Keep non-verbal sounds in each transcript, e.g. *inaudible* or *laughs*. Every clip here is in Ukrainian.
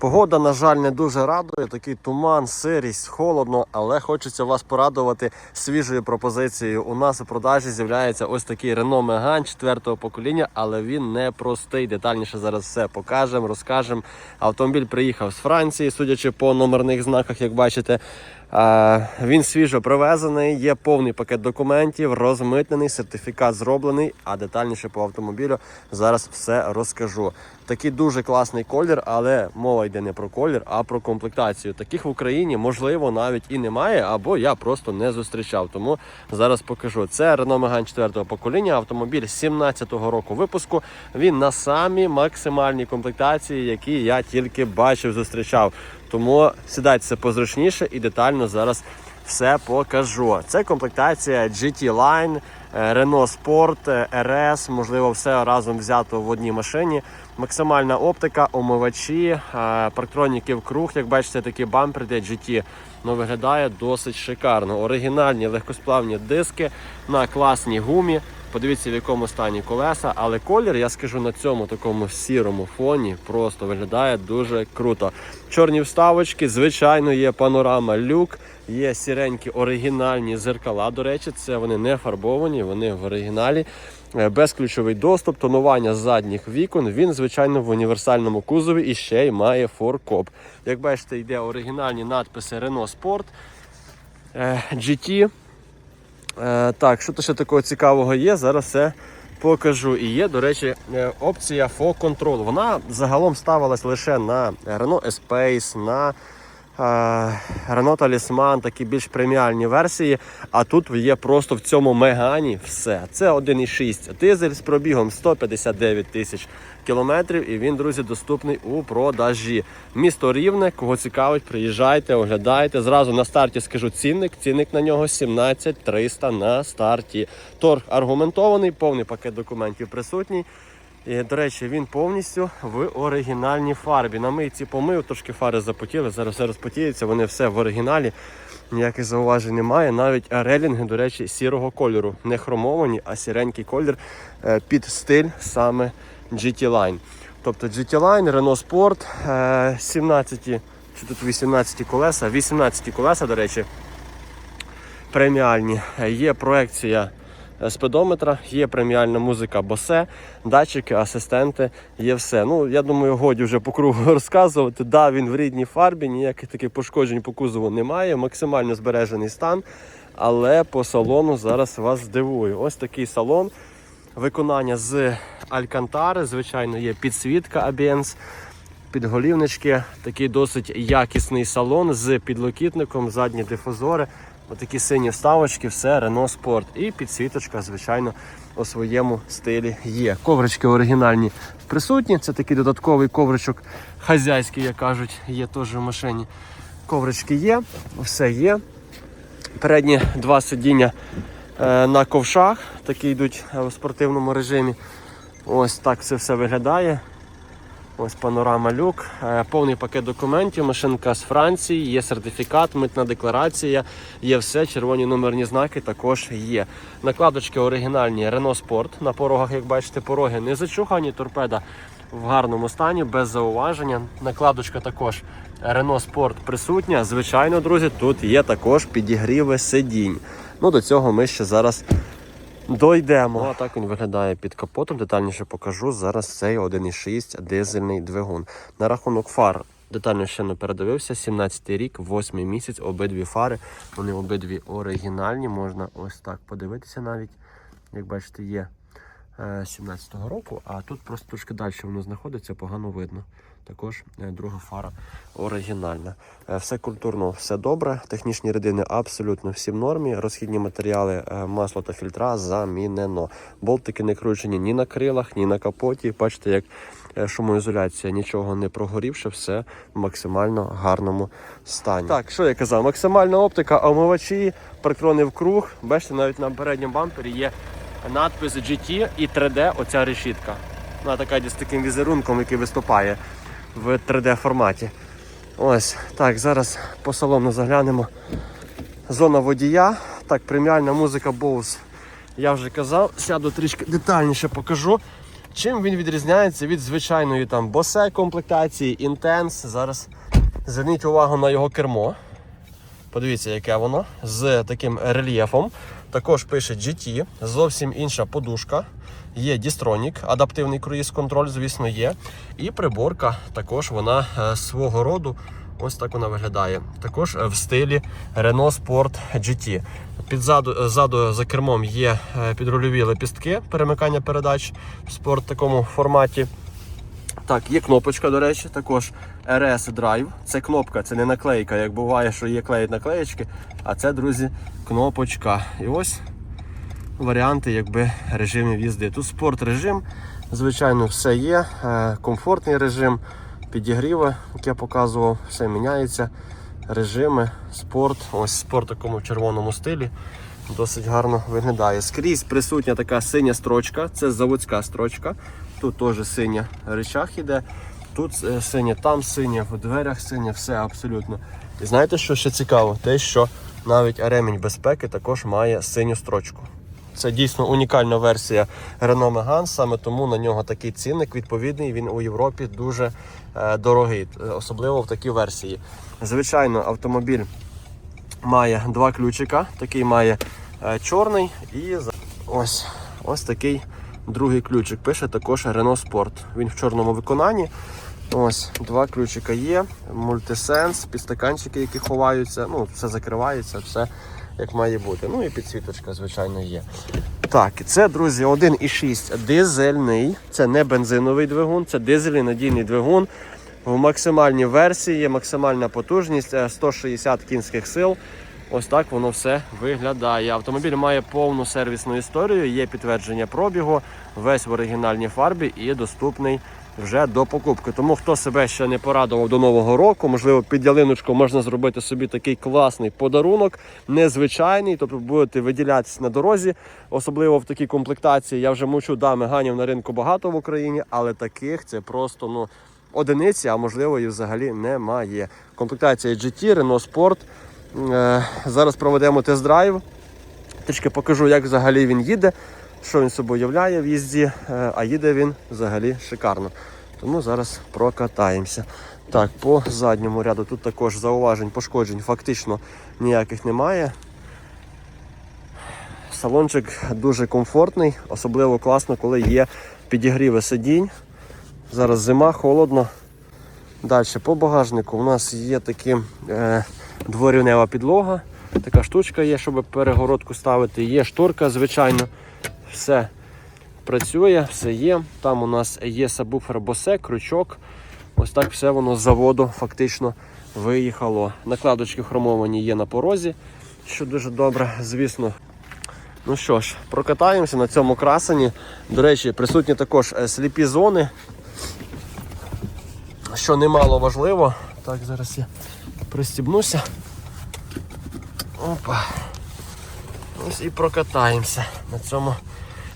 Погода, на жаль, не дуже радує. Такий туман, сирість, холодно, але хочеться вас порадувати свіжою пропозицією. У нас у продажі з'являється ось такий Renault Megane 4 покоління, але він не простий. Детальніше зараз все покажемо, розкажемо. Автомобіль приїхав з Франції, судячи по номерних знаках, як бачите. Він свіжо привезений, є повний пакет документів, розмитнений, сертифікат зроблений. А детальніше по автомобілю зараз все розкажу. Такий дуже класний колір, але мова йде не про колір, а про комплектацію. Таких в Україні можливо навіть і немає, або я просто не зустрічав. Тому зараз покажу. Це Renault Megane 4 покоління, автомобіль 17-го року випуску. Він на самій максимальній комплектації, які я тільки бачив, зустрічав. Тому сідайте позручніше і детально зараз все покажу. Це комплектація GT Line, е, Renault Sport, е, RS, можливо, все разом взято в одній машині. Максимальна оптика, омивачі, е, парктроніки в круг. Як бачите, такий бампер де GT ну, виглядає досить шикарно. Оригінальні легкосплавні диски на класній гумі. Подивіться, в якому стані колеса, але колір, я скажу, на цьому такому сірому фоні просто виглядає дуже круто. Чорні вставочки, звичайно, є панорама люк, є сіренькі оригінальні зеркала. До речі, це вони не фарбовані, вони в оригіналі. Е, Безключовий доступ, тонування задніх вікон. Він, звичайно, в універсальному кузові і ще й має форкоп. Як бачите, йде оригінальні надписи Renault Sport е, GT. Е, так, що то ще такого цікавого є, зараз все покажу. І є, до речі, опція Fog Control. Вона загалом ставилась лише на Renault Espace, на е, Renault Talisman, такі більш преміальні версії. А тут є просто в цьому мегані все. Це 1,6 дизель з пробігом 159 тисяч кілометрів. І він, друзі, доступний у продажі. Місто Рівне, кого цікавить, приїжджайте, оглядайте. Зразу на старті скажу цінник. Цінник на нього 17 300 на старті. Торг аргументований, повний пакет документів присутній. І, до речі, він повністю в оригінальній фарбі. На мийці помив, трошки фари запотіли, зараз все розпотіється, вони все в оригіналі. Ніяких зауважень немає. Навіть релінги, до речі, сірого кольору. Не хромовані, а сіренький колір е, під стиль саме GT Line. Тобто GT Line, Renault Sport, е, 17, чи тут 18 колеса, 18 колеса, до речі, преміальні. Е, Є проекція е, спидометра, є преміальна музика Bose, датчики, асистенти, є все. Ну, я думаю, годі вже по кругу *laughs* розказувати. Да, він в рідній фарбі, ніяких таких пошкоджень по кузову немає, максимально збережений стан. Але по салону зараз вас здивую. Ось такий салон. Виконання з Алькантари, звичайно, є підсвітка Абіенс, підголівнички, такий досить якісний салон з підлокітником, задні дифузори, отакі сині вставочки, все Renault Sport. І підсвіточка, звичайно, у своєму стилі є. Коврички оригінальні присутні. Це такий додатковий ковричок хазяйський, як кажуть, є теж в машині. Коврички є, все є. Передні два сидіння е, на ковшах, такі йдуть е, в спортивному режимі. Ось так це все виглядає. Ось панорама люк, Е, повний пакет документів, машинка з Франції, є сертифікат, митна декларація, є все, червоні номерні знаки також є. Накладочки оригінальні Renault Sport. На порогах, як бачите, пороги не зачухані, торпеда в гарному стані, без зауваження. Накладочка також Renault Sport присутня. Звичайно, друзі, тут є також підігріви сидінь. Ну, до цього ми ще зараз Дойдемо. Ну, а так він виглядає під капотом. Детальніше покажу. Зараз цей 1,6 дизельний двигун. На рахунок фар детально ще не передивився. 17 рік, 8 місяць, обидві фари. Вони обидві оригінальні. Можна ось так подивитися навіть. Як бачите, є 17-го року, а тут просто трошки далі воно знаходиться, погано видно. Також е, друга фара оригінальна. Е, Все культурно, все добре. Технічні рідини абсолютно всі в нормі. Розхідні матеріали, е, масло та фільтра замінено. Болтики не кручені ні на крилах, ні на капоті. Бачите, як шумоізоляція, нічого не прогорівши, все в максимально гарному стані. Так, що я казав? Максимальна оптика, омивачі, парктрони в круг. Бачите, навіть на передньому бампері є надпис GT і 3D оця решітка. Вона така з таким візерунком, який виступає в 3D форматі. Ось так, зараз по салону заглянемо. Зона водія. Так, преміальна музика Bose. Я вже казав, сяду трішки детальніше покажу. Чим він відрізняється від звичайної там босе комплектації, інтенс. Зараз зверніть увагу на його кермо. Подивіться, яке воно з таким рельєфом. Також пише GT, зовсім інша подушка. Є Distronic, адаптивний круїз-контроль, звісно, є. І приборка також вона е, свого роду. Ось так вона виглядає. Також е, в стилі Renault Sport GT. Підзаду е, ззаду за кермом є підрульові лепістки перемикання передач в спорт такому форматі. Так, є кнопочка, до речі, також RS Drive. Це кнопка, це не наклейка, як буває, що є клеють наклеєчки. А це, друзі, кнопочка. І ось варіанти якби, режимів їзди. Тут спорт режим, звичайно, все є. Е, Комфортний режим, підігріви, як я показував, все міняється. Режими, спорт. Ось спорт в такому червоному стилі. Досить гарно виглядає. Скрізь присутня така синя строчка, це заводська строчка. Тут теж синя речах іде. Тут е, синє, там синє, в дверях синє, все абсолютно. І знаєте, що ще цікаво? Те, що навіть ремінь безпеки також має синю строчку. Це дійсно унікальна версія Renault Megane, саме тому на нього такий цінник відповідний. Він у Європі дуже е, дорогий, е, особливо в такій версії. Звичайно, автомобіль має два ключика. Такий має е, чорний і ось, ось такий другий ключик. Пише також Renault Sport. Він в чорному виконанні. Ось два ключика є, мультисенс, підстаканчики, які ховаються. Ну, все закривається, все як має бути. Ну і підсвіточка, звичайно, є. Так, це, друзі, 1,6 дизельний. Це не бензиновий двигун, це дизельний надійний двигун. В максимальній версії, максимальна потужність е, 160 кінських сил. Ось так воно все виглядає. Автомобіль має повну сервісну історію, є підтвердження пробігу, весь в оригінальній фарбі і доступний вже до покупки. Тому хто себе ще не порадував до нового року, можливо, під ялиночку можна зробити собі такий класний подарунок, незвичайний, тобто будете виділятися на дорозі, особливо в такій комплектації. Я вже мучу, да, меганів на ринку багато в Україні, але таких це просто ну одиниці, а можливо і взагалі немає. Комплектація GT, Renault Sport. Е, Зараз проведемо тест-драйв. Трішки покажу, як взагалі він їде, що він собою являє в їзді, е, а їде він взагалі шикарно. Тому зараз прокатаємося. Так, по задньому ряду тут також зауважень, пошкоджень фактично ніяких немає. Салончик дуже комфортний, особливо класно, коли є підігріви сидінь. Зараз зима, холодно. Далі по багажнику у нас є такі е, дворівнева підлога. Така штучка є, щоб перегородку ставити. Є шторка, звичайно. Все працює, все є. Там у нас є сабвуфер Bose, крючок. Ось так все воно з заводу фактично виїхало. Накладочки хромовані є на порозі, що дуже добре, звісно. Ну що ж, прокатаємося на цьому красені. До речі, присутні також е, сліпі зони, що немало важливо. Так, зараз я пристібнуся. Опа. Ось і прокатаємося на цьому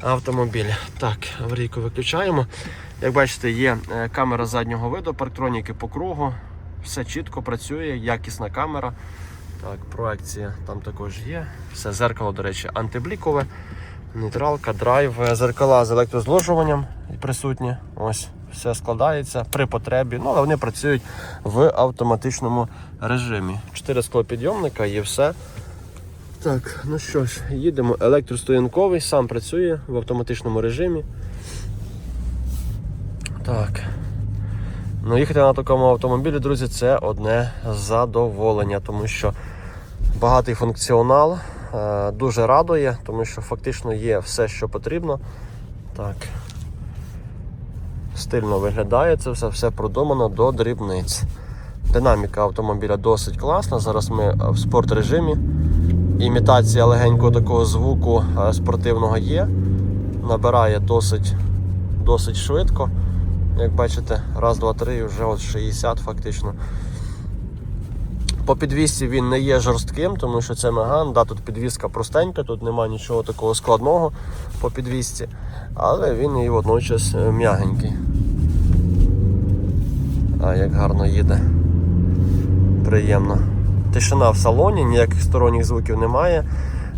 автомобілі. Так, аварійку виключаємо. Як бачите, є е, камера заднього виду, парктроніки по кругу. Все чітко працює, якісна камера. Так, проекція там також є. Все зеркало, до речі, антиблікове, нейтралка, драйв, е, зеркала з електрозложуванням присутні. Ось, все складається при потребі. Ну, але вони працюють в автоматичному режимі. Чотири склопідйомника і все. Так, ну що ж, їдемо. Електростоянковий, сам працює в автоматичному режимі. Так. Ну, їхати на такому автомобілі, друзі, це одне задоволення, тому що багатий функціонал, е, дуже радує, тому що фактично є все, що потрібно. Так. Стильно виглядає це все, все продумано до дрібниць. Динаміка автомобіля досить класна. Зараз ми в спорт режимі. Імітація легенького такого звуку е, спортивного є. Набирає досить, досить швидко. Як бачите, раз, два, три, вже от 60 фактично. По підвісці він не є жорстким, тому що це меган. Да, тут підвіска простенька, тут немає нічого такого складного по підвісці, але він і водночас е, м'ягенький. А як гарно їде. Приємно. Тишина в салоні, ніяких сторонніх звуків немає.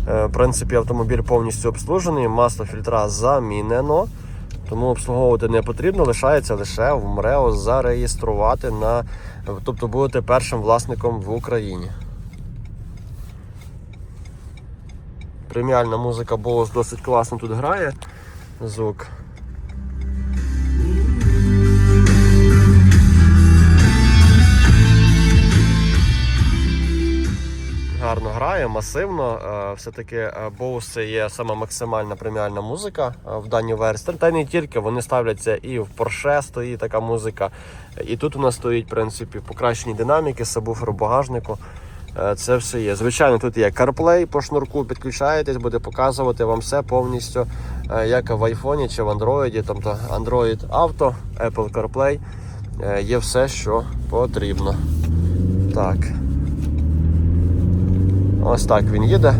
Е, В принципі, автомобіль повністю обслужений, масло фільтра замінено. Тому обслуговувати не потрібно, лишається лише в МРЕО зареєструвати на. Тобто будете першим власником в Україні. Преміальна музика Bose досить класно тут грає. Звук. Гарно грає, масивно. Е, Все-таки е, Bose це є сама максимальна преміальна музика е, в даній версії. Та не тільки вони ставляться і в Porsche стоїть така музика. І тут у нас стоїть, в принципі, покращені динаміки, сабвуфер у багажнику. Е, Це все є. Звичайно, тут є CarPlay по шнурку, підключаєтесь, буде показувати вам все повністю, е, як в айфоні чи в Android, тобто Android Auto, Apple CarPlay. Е, Є все, що потрібно. Так. Ось так він їде.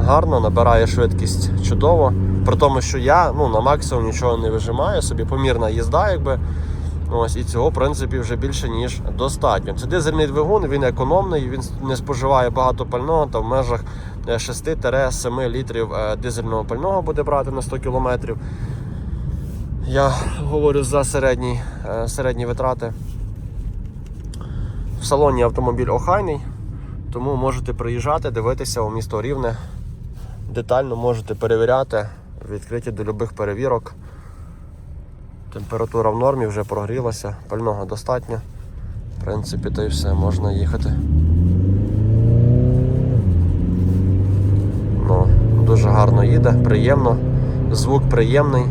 Гарно, набирає швидкість чудово. При тому, що я ну, на максимум нічого не вижимаю, собі помірна їзда, якби. Ось, і цього, в принципі, вже більше, ніж достатньо. Це дизельний двигун, він економний, він не споживає багато пального, та в межах е, 6-7 літрів е, дизельного пального буде брати на 100 кілометрів. Я говорю за середні, е, середні витрати. В салоні автомобіль охайний, тому можете приїжджати, дивитися у місто Рівне. Детально можете перевіряти, відкриті до будь-яких перевірок. Температура в нормі вже прогрілася, пального достатньо. В принципі, то і все, можна їхати. Ну, дуже гарно їде, приємно, звук приємний,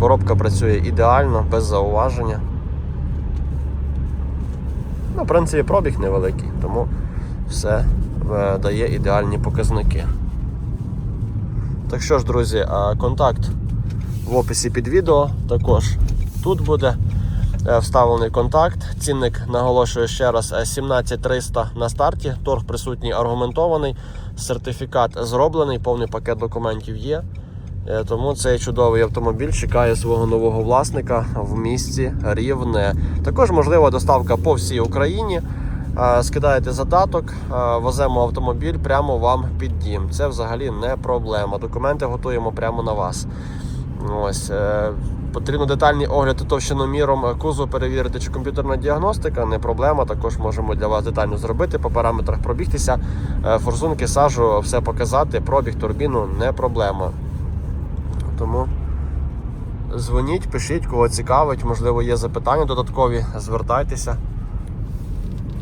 коробка працює ідеально, без зауваження. Ну, в принципі, пробіг невеликий, тому все е, дає ідеальні показники. Так що ж, друзі, контакт в описі під відео. Також тут буде е, вставлений контакт. Цінник наголошую ще раз е, 17300 на старті. Торг присутній аргументований, сертифікат зроблений, повний пакет документів є. Е, Тому цей чудовий автомобіль чекає свого нового власника в місті Рівне. Також можлива доставка по всій Україні. Е, Скидаєте задаток, е, веземо автомобіль прямо вам під дім. Це взагалі не проблема. Документи готуємо прямо на вас. Ось е, потрібно детальний огляд товщиноміром кузов перевірити, чи комп'ютерна діагностика, не проблема. Також можемо для вас детально зробити по параметрах пробігтися, форсунки, сажу, все показати, пробіг, турбіну не проблема. Тому дзвоніть, пишіть, кого цікавить, можливо, є запитання додаткові, звертайтеся.